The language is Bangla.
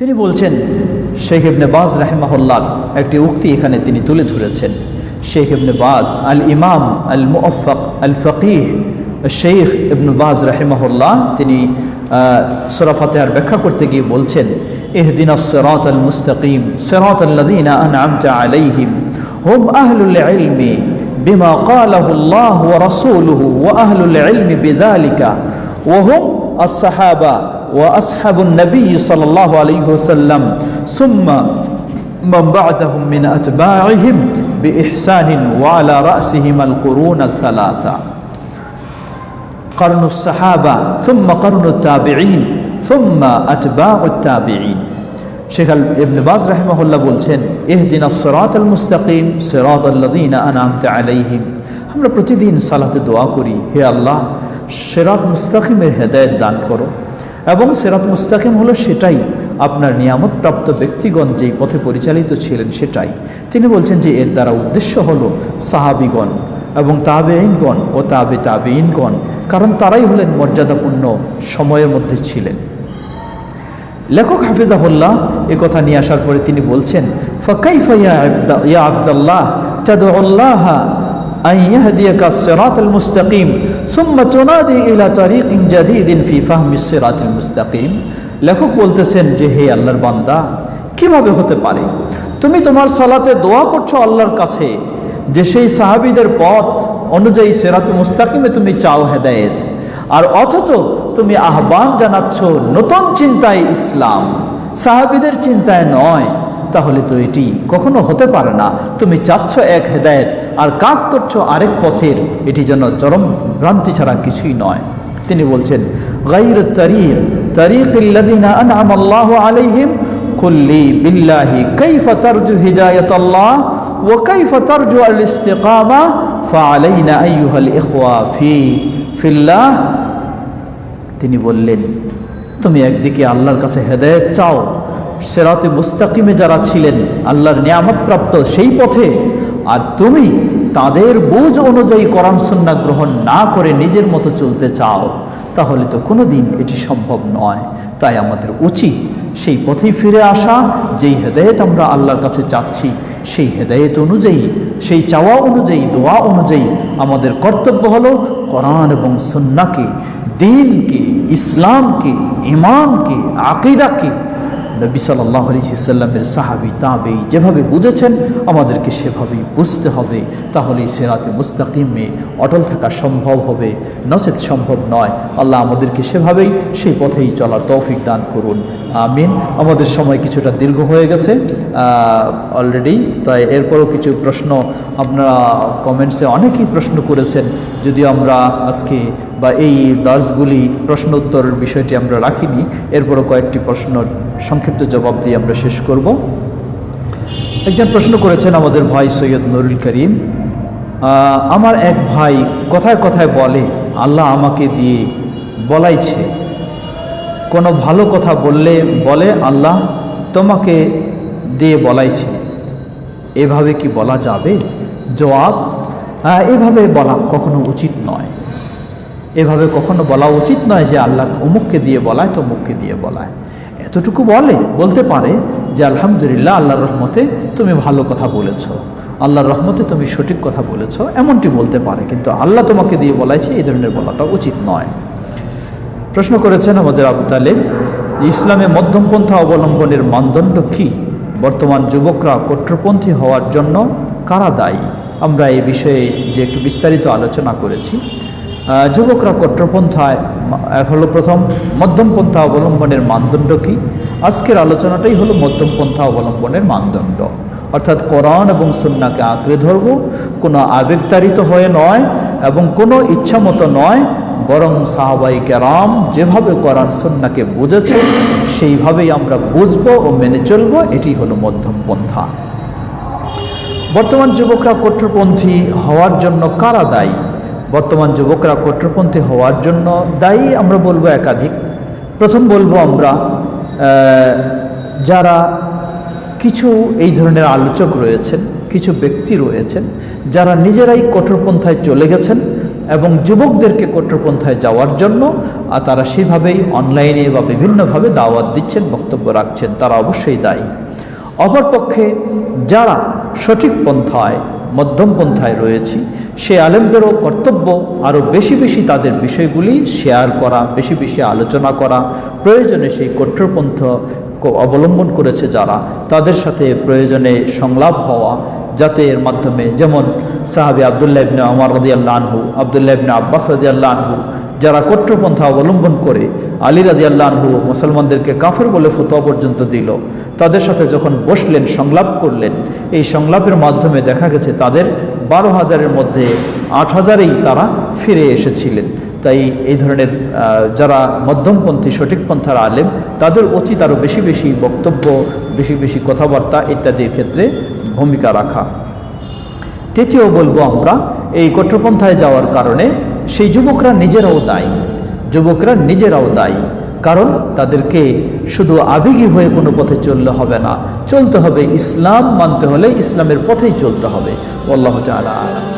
তিনি বলছেন শেখ ইবনে বাজ রাহেমাহুল্লাহ একটি উক্তি এখানে তিনি তুলে ধরেছেন শেখ ইবনে বাজ আল ইমাম আল মুআফাক আল ফকিহ শেখ ইবনে বাজ রাহেমাহুল্লাহ তিনি সুরা ফাতেহার ব্যাখ্যা করতে গিয়ে বলছেন اهدنا الصراط المستقيم صراط الذين أنعمت عليهم هم أهل العلم بما قاله الله ورسوله وأهل العلم بذلك وهم الصحابة وأصحاب النبي صلى الله عليه وسلم ثم من بعدهم من أتباعهم بإحسان وعلى رأسهم القرون الثلاثة قرن الصحابة ثم قرن التابعين ثم أتباع التابعين শেখ আল ইবনে বাজ রাহিমাহুল্লাহ বলছেন ইহদিন সিরাত আল মুস্তাকিম সিরাত আল্লাযীনা আনআমতা আলাইহিম আমরা প্রতিদিন সালাতে দোয়া করি হে আল্লাহ সিরাত মুস্তাকিমের হেদায়েত দান করো এবং সিরাত মুস্তাকিম হলো সেটাই। আপনার নিয়ামত প্রাপ্ত ব্যক্তিগণ যেই পথে পরিচালিত ছিলেন সেটাই। তিনি বলছেন যে এর দ্বারা উদ্দেশ্য হলো সাহাবিগণ এবং তাবেইনগণ ও তাবে তাবেইনগণ কারণ তারাই হলেন মর্যাদাপূর্ণ সময়ের মধ্যে ছিলেন। লেখক হাফিজাহুল্লাহ এ কথা নিয়ে আসার পরে তিনি বলছেন, ফকাইফা ইয়া আব্দাল্লাহ أن يهديك الصراط المستقيم ثم تنادي إلى طريق جديد في فهم الصراط المستقيم লেখক বলতেছেন যে হে আল্লাহর বান্দা কিভাবে হতে পারে তুমি তোমার সালাতে দোয়া করছো আল্লাহর কাছে যে সেই সাহাবীদের পথ অনুযায়ী সেরাতে মুস্তাকিমে তুমি চাও হেদায়েত আর অথচ তুমি আহ্বান জানাচ্ছ নতুন চিন্তায় ইসলাম সাহাবিদের চিন্তায় নয় তাহলে তো এটি কখনো হতে পারে না। তুমি চাচ্ছ এক হেদায়ত আর কাজ করছ আরেক পথের। এটি যেন চরম ভ্রান্তি ছাড়া কিছুই নয়। তিনি বলছেন গাইর তারিক বিল্লাহি ও আল ইস্তেকামা ফালাইনা ইখওয়া ফি, ফিল্লাহ। তিনি বললেন, তুমি একদিকে আল্লাহর কাছে হেদায়ত চাও সেরাতে মুস্তাকিমে যারা ছিলেন, আল্লাহর নিয়ামত প্রাপ্ত সেই পথে, আর তুমি তাদের বুঝ অনুযায়ী কোরআন, সুন্নাহ গ্রহণ না করে নিজের মতো চলতে চাও, তাহলে তো কোনো দিন এটি সম্ভব নয়। তাই আমাদের উচিত সেই পথেই ফিরে আসা, যেই হেদায়েত আমরা আল্লাহর কাছে চাচ্ছি, সেই হেদায়েত অনুযায়ী, সেই চাওয়া অনুযায়ী, দোয়া অনুযায়ী আমাদের কর্তব্য হলো কোরআন এবং সুন্নাকে দিনকে, ইসলামকে ইমানকে আকিদাকে নবী সাল্লাহ আলহিসাল্লামের সাহাবি তাবেই যেভাবে বুঝেছেন আমাদেরকে সেভাবেই বুঝতে হবে। তাহলেই সেরাতে মুস্তাকিমে অটল থাকা সম্ভব হবে। নচেত সম্ভব নয়। আল্লাহ আমাদেরকে সেভাবেই সেই পথেই চলার তৌফিক দান করুন। আমিন। আমাদের সময় কিছুটা দীর্ঘ হয়ে গেছে। অলরেডি তাই এরপরও কিছু প্রশ্ন আপনারা কমেন্টসে অনেকেই প্রশ্ন করেছেন। যদিও আমরা আজকে বা এই দাসগুলি প্রশ্ন উত্তরের বিষয়টি আমরা রাখিনি। এরপরও কয়েকটি প্রশ্ন সংক্ষিপ্ত জবাব দিয়ে আমরা শেষ করব। একজন প্রশ্ন করেছেন আমাদের ভাই সৈয়দ নুরুল করিম। আমার এক ভাই কথায় কথায় বলে, আল্লাহ আমাকে দিয়ে বলাইছে। কোনো ভালো কথা বললে বলে, আল্লাহ তোমাকে দিয়ে বলাইছে। এভাবে কি বলা যাবে? জবাব এভাবে বলা কখনো উচিত নয়। এভাবে কখনো বলা উচিত নয় যে আল্লাহ অমুককে দিয়ে বলায় তো অমুককে দিয়ে বলায়। এতটুকু বলে, বলতে পারে যে, আলহামদুলিল্লাহ, আল্লাহর রহমতে তুমি ভালো কথা বলেছ। আল্লাহর রহমতে তুমি সঠিক কথা বলেছ, এমনটি বলতে পারে, কিন্তু আল্লাহ তোমাকে দিয়ে বলাইছে এই ধরনের বলাটা উচিত নয়। প্রশ্ন করেছেন আমাদের আবু তালেব, ইসলামে মধ্যমপন্থা অবলম্বনের মানদণ্ড কি? বর্তমান যুবকরা কট্টরপন্থী হওয়ার জন্য কারা দায়ী? আমরা এই বিষয়ে যে একটু বিস্তারিত আলোচনা করেছি। যুবকরা কট্টরপন্থায় হলো প্রথম, মধ্যমপন্থা অবলম্বনের মানদণ্ড কি? আজকের আলোচনাটাই হলো মধ্যমপন্থা অবলম্বনের মানদণ্ড। অর্থাৎ কোরআন এবং সুন্নাকে আঁকড়ে ধরব, কোনো আবেগতাড়িত হয়ে নয় এবং কোনো ইচ্ছামতো নয়, বরং সাহাবাই কেরাম যেভাবে কোরআন সুন্নাকে বুঝেছে, সেইভাবেই আমরা বুঝব ও মেনে চলবো, এটি হলো মধ্যম পন্থা। বর্তমান যুবকরা কট্টরপন্থী হওয়ার জন্য কারা দায়ী? বর্তমান যুবকরা কট্টরপন্থী হওয়ার জন্য দায়ী আমরা বলব একাধিক। প্রথম বলব আমরা যারা কিছু এই ধরনের আলোচক রয়েছেন, কিছু ব্যক্তি রয়েছেন, যারা নিজেরাই কঠোরপন্থায় চলে গেছেন এবং যুবকদেরকে কঠোরপন্থায় যাওয়ার জন্য, আর তারা সেভাবেই অনলাইনে বা বিভিন্নভাবে দাওয়াত দিচ্ছেন, বক্তব্য রাখছেন, তারা অবশ্যই দায়ী। অপরপক্ষে যারা সঠিক পন্থায়, মধ্যম পন্থায় রয়েছি, সে আলেমদেরও কর্তব্য আরও বেশি বেশি তাদের বিষয়গুলি শেয়ার করা, বেশি বেশি আলোচনা করা, প্রয়োজনে সেই কট্টরপন্থ ক- অবলম্বন করেছে যারা, তাদের সাথে প্রয়োজনে সংলাপ হওয়া যাতে এর মাধ্যমে, যেমন সাহাবি আবদুল্লাহ ইবনে আমার রদিয়াল্লা আনহু, আবদুল্লাহ ইবনে আব্বাস রদিয়াল্লা আনহু, যারা কট্টরপন্থা অবলম্বন করে, আলী রাদিয়াল্লাহ আনহু মুসলমানদেরকে কাফের বলে ফতোয়া পর্যন্ত দিল। তাদের সাথে যখন বসলেন, সংলাপ করলেন, এই সংলাপের মাধ্যমে দেখা গেছে তাদের বারো হাজারের মধ্যে আট হাজারেই তারা ফিরে এসেছিলেন। তাই এই ধরনের যারা মধ্যমপন্থী সঠিক পন্থার আলেম, তাদের উচিত আরও বেশি বেশি বক্তব্য, বেশি বেশি কথাবার্তা ইত্যাদির ক্ষেত্রে ভূমিকা রাখা। তৃতীয় বলব আমরা, এই কট্টরপন্থায় যাওয়ার কারণে সেই যুবকরা নিজেরাও দায়ী। যুবকরা নিজেরাও দায়ী। কারণ তাদেরকে শুধু আবেগী হয়ে কোনো পথে চললে হবে না। চলতে হবে ইসলাম মানতে হলে ইসলামের পথেই চলতে হবে। আল্লাহ আলাম।